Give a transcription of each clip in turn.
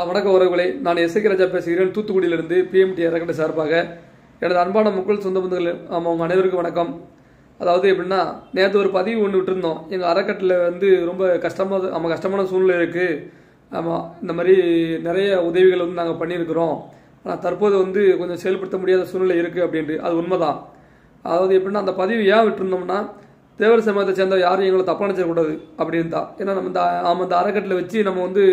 வணக்கம் உறவுகளை. நான் எஸ். ராஜா பேசுகிறேன். தூத்துக்குடியிலிருந்து பிஎம்டி அறக்கட்டளை சார்பாக எனது அன்பான மக்கள் சொந்த பந்தங்கள் ஆமாம் அனைவருக்கும் வணக்கம். அதாவது எப்படின்னா நேற்று ஒரு பதிவு ஒன்று விட்டுருந்தோம். எங்கள் அறக்கட்டளை வந்து ரொம்ப கஷ்டமாக நம்ம கஷ்டமான சூழ்நிலை இருக்குது ஆமாம் இந்த மாதிரி நிறைய உதவிகள் வந்து நாங்கள் பண்ணியிருக்கிறோம். ஆனால் தற்போது வந்து கொஞ்சம் செயல்படுத்த முடியாத சூழ்நிலை இருக்குது அப்படின்ட்டு. அது உண்மைதான். அதாவது எப்படின்னா அந்த பதிவு ஏன் விட்டுருந்தோம்னா தேவர் சமயத்தை சேர்ந்த யாரும் எங்களை தப்பாக நினச்சிடக்கூடாது அப்படின்னு தான் ஏன்னா நம்ம இந்த ஆமாம் இந்த அறக்கட்டளை வச்சு நம்ம வந்து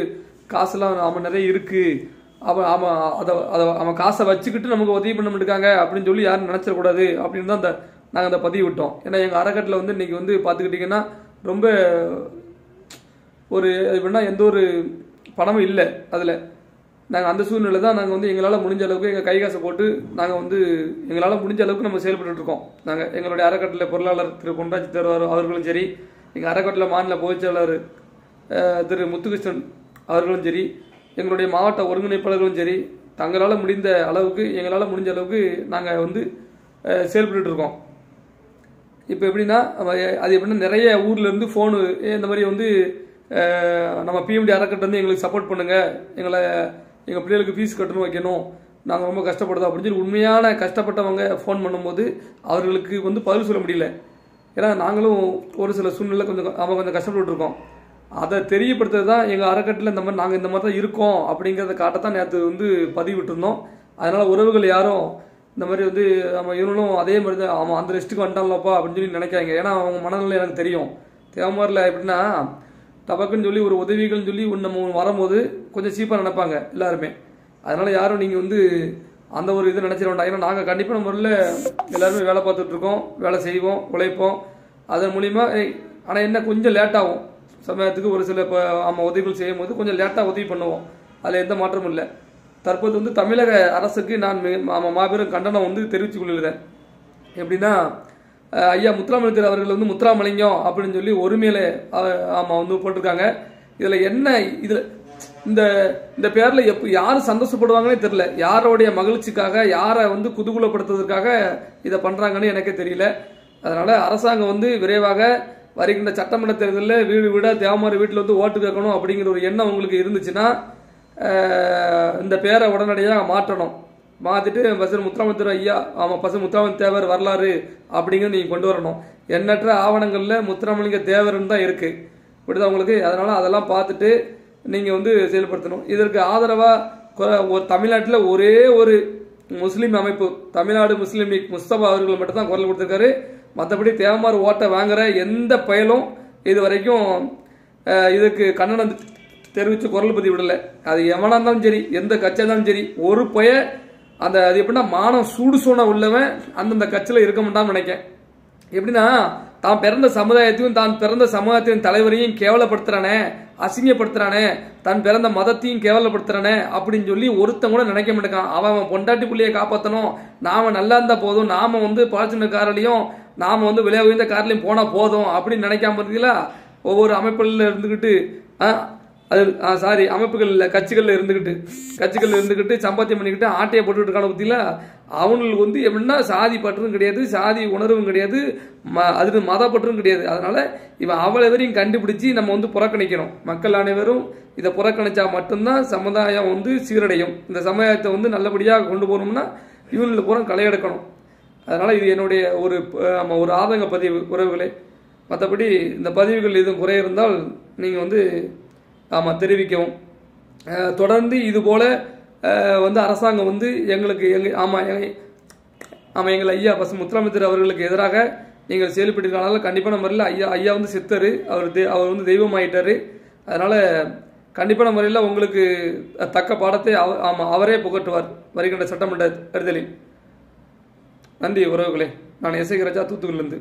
காசுலாம் அவன் நிறைய இருக்குது அவன் அவன் அதை அதை அவன் காசை வச்சுக்கிட்டு நமக்கு உதவி பண்ண மாட்டாங்க அப்படின்னு சொல்லி யாரும் நினச்சிடக்கூடாது அப்படின்னு தான் அந்த நாங்கள் அந்த பதிவு விட்டோம். ஏன்னா எங்கள் அறக்கட்டில் வந்து இன்றைக்கி வந்து பார்த்துக்கிட்டிங்கன்னா ரொம்ப ஒரு எப்படின்னா எந்த ஒரு பணமும் இல்லை அதில். நாங்கள் அந்த சூழ்நிலை தான் நாங்கள் வந்து எங்களால் முடிஞ்ச அளவுக்கு எங்கள் கை காசை போட்டு நாங்கள் வந்து எங்களால் முடிஞ்ச அளவுக்கு நம்ம செயல்பட்டுருக்கோம் நாங்கள் எங்களுடைய அறக்கட்டளை பொருளாளர் திரு பொன்ராஜ் தேர்வார் அவர்களும் சரி எங்கள் அறக்கட்டளை மாநில பொதுச்செயலாளர் திரு முத்துகிருஷ்ணன் அவர்களும் சரி எங்களுடைய மாவட்ட ஒருங்கிணைப்பாளர்களும் சரி தங்களால் முடிந்த அளவுக்கு எங்களால் முடிஞ்ச அளவுக்கு நாங்கள் வந்து அஹ், செயல்பட்டுட்டு இருக்கோம். இப்போ எப்படின்னா அது எப்படின்னா நிறைய ஊர்லேருந்து ஃபோனு இந்த மாதிரி வந்து நம்ம பிஎம்டி அறக்கட்டை வந்து எங்களுக்கு சப்போர்ட் பண்ணுங்கள் எங்களை எங்கள் பிள்ளைகளுக்கு ஃபீஸ் கட்டணும் வைக்கணும். நாங்கள் ரொம்ப கஷ்டப்படுதோம் அப்படின்னு சொல்லி உண்மையான கஷ்டப்பட்டவங்க ஃபோன் பண்ணும்போது அவர்களுக்கு வந்து பதில் சொல்ல முடியல. ஏன்னா நாங்களும் ஒரு சில சூழ்நிலை கொஞ்சம் அவங்க கொஞ்சம் கஷ்டப்பட்டு இருக்கோம். அதை தெரியப்படுத்துறது தான் எங்கள் அறக்கட்டில் இந்த மாதிரி நாங்கள் இந்த மாதிரி தான் இருக்கோம் அப்படிங்கிறத காட்டத்தான் நேற்று வந்து பதிவிட்டிருந்தோம். அதனால் உறவுகள் யாரும் இந்த மாதிரி வந்து நம்ம இவனும் அதே மாதிரி தான் அவன் அந்த லிஸ்ட்டுக்கு வந்துட்டான்லப்பா அப்படின்னு சொல்லி நினைக்காங்க ஏன்னா அவங்க மனநிலை எனக்கு தெரியும். தேவமாரில் எப்படின்னா டபக்குன்னு சொல்லி ஒரு உதவிகள்னு சொல்லி ஒன்று நம்ம வரும்போது கொஞ்சம் சீப்பாக நினைப்பாங்க எல்லாருமே. அதனால் யாரும் நீங்கள் வந்து அந்த ஒரு இது நினச்சிட வேண்டாம். ஏன்னா நாங்கள் கண்டிப்பான முறையில் எல்லாருமே வேலை பார்த்துட்ருக்கோம் வேலை செய்வோம் உழைப்போம். அதன் மூலிமா ஆனால் என்ன கொஞ்சம் லேட் ஆகும். சமயத்துக்கு ஒரு சில இப்போ ஆமாம் உதவிகள் செய்யும் போது கொஞ்சம் லேட்டாக உதவி பண்ணுவோம். அதில் எந்த மாற்றமும் இல்லை. தற்போது வந்து தமிழக அரசுக்கு நான் மிக- ஆமாம் மாபெரும் கண்டனம் வந்து தெரிவித்துக் கொள்கிறேன். எப்படின்னா ஐயா முத்துராமலிங்கர் அவர்கள் வந்து முத்துராமலிங்கம் அப்படின்னு சொல்லி ஒருமையில ஆமாம் வந்து போட்டிருக்காங்க. இதில் என்ன இதில் இந்த இந்த பேரில் எப்போ யார் சந்தோஷப்படுவாங்கன்னே தெரில யாரோடைய மகிழ்ச்சிக்காக யாரை வந்து குதூகுலப்படுத்துவதற்காக இதை பண்ணுறாங்கன்னு எனக்கே தெரியல. அதனால் அரசாங்கம் வந்து விரைவாக வருகின்ற சட்டமன்ற தேர்தலில் வீடு வீடாக தேவமாரி வீட்டில் வந்து ஓட்டு கேட்கணும் அப்படிங்கிற ஒரு எண்ணம் உங்களுக்கு இருந்துச்சுன்னா இந்த பேரை உடனடியாக மாற்றணும். மாற்றிட்டு பசர் முத்துராமத்தர் ஐயா ஆமாம் பசர் முத்துராமன் தேவர் வரலாறு அப்படிங்கிறது நீங்கள் கொண்டு வரணும். எண்ணற்ற ஆவணங்களில் முத்துராமலிங்க தேவர்னு தான் இருக்குது இப்படிதான் உங்களுக்கு? அதனால் அதெல்லாம் பார்த்துட்டு நீங்கள் வந்து செயல்படுத்தணும். இதற்கு ஆதரவாக ஒரு தமிழ்நாட்டில் ஒரே ஒரு முஸ்லீம் அமைப்பு தமிழ்நாடு முஸ்லீம் லீக் முஸ்தபா அவர்கள் மட்டும் தான் குரல் கொடுத்துருக்காரு. மற்றபடி தேவமார் ஓட்டை வாங்குற எந்த பயலும் இது வரைக்கும் இதுக்கு கண்ணனம் தெரிவித்து குரல் பதிவு விடலை. அது எவனாக இருந்தாலும் சரி எந்த கட்சியாக இருந்தாலும் சரி ஒரு பய அந்த அது எப்படின்னா மானம் சூடு சூன உள்ளவன் அந்தந்த கட்சியில் இருக்க மாட்டான்னு நினைக்கேன். எப்படின்னா தான் பிறந்த சமுதாயத்தையும் தான் பிறந்த சமுதாயத்தின் தலைவரையும் கேவலப்படுத்துறானே அசிங்கப்படுத்துறானே தான் பிறந்த மதத்தையும் கேவலப்படுத்துறானே அப்படின்னு சொல்லி ஒருத்தன் கூட நினைக்க மாட்டேங்கான் அவன் அவன் பொண்டாட்டி புள்ளையை காப்பாற்றணும் நாம நல்லா இருந்தால் போதும். நாம வந்து பால்ச்சின நாம் வந்து விலை உயர்ந்த கார்லையும் போனால் போதும் அப்படின்னு நினைக்காம இருந்தீங்களா? ஒவ்வொரு அமைப்புகளில் இருந்துக்கிட்டு ஆ, அது சாரி அமைப்புகள் கட்சிகளில் இருந்துக்கிட்டு கட்சிகளில் இருந்துக்கிட்டு சம்பாத்தியம் பண்ணிக்கிட்டு ஆட்டையை போட்டுக்கிட்டு இருக்கான பார்த்தீங்களா? அவங்களுக்கு வந்து எப்படின்னா சாதி பற்றும் கிடையாது சாதி உணர்வும் கிடையாது ம- அது மத பற்றும் கிடையாது. அதனால் இவன் அவ்வளவரையும் கண்டுபிடிச்சி நம்ம வந்து புறக்கணிக்கணும். மக்கள் அனைவரும் இதை புறக்கணித்தா மட்டும்தான் சமுதாயம் வந்து சீரடையும். இந்த சமுதாயத்தை வந்து நல்லபடியாக கொண்டு போகணும்னா இவங்களுக்கு பூரா களையெடுக்கணும் அதனால் இது என்னுடைய ஒரு ஆமாம் ஒரு ஆதங்க பதிவு உறவுகளே. மற்றபடி இந்த பதிவுகள் எதுவும் குறை இருந்தால் நீங்கள் வந்து ஆமாம் தெரிவிக்கவும். தொடர்ந்து இதுபோல் வந்து அரசாங்கம் வந்து எங்களுக்கு எங்கள் ஆமாம் ஆமாம் எங்கள் ஐயா பசு முத்துராமித்தர் அவர்களுக்கு எதிராக நீங்கள் செயல்பட்டிருக்கனால கண்டிப்பான முறையில் ஐயா ஐயா வந்து சித்தர். அவர் தே அவர் வந்து தெய்வம் ஆகிட்டார் அதனால் கண்டிப்பான முறையில் உங்களுக்கு தக்க பாடத்தை அவ- ஆமாம் அவரே புகட்டுவார். வருகின்ற சட்டமன்ற தேர்தலில். நன்றி உறவுகளே. நான் எஸ்ஐ ராஜா தூத்துக்குடியிலிருந்து.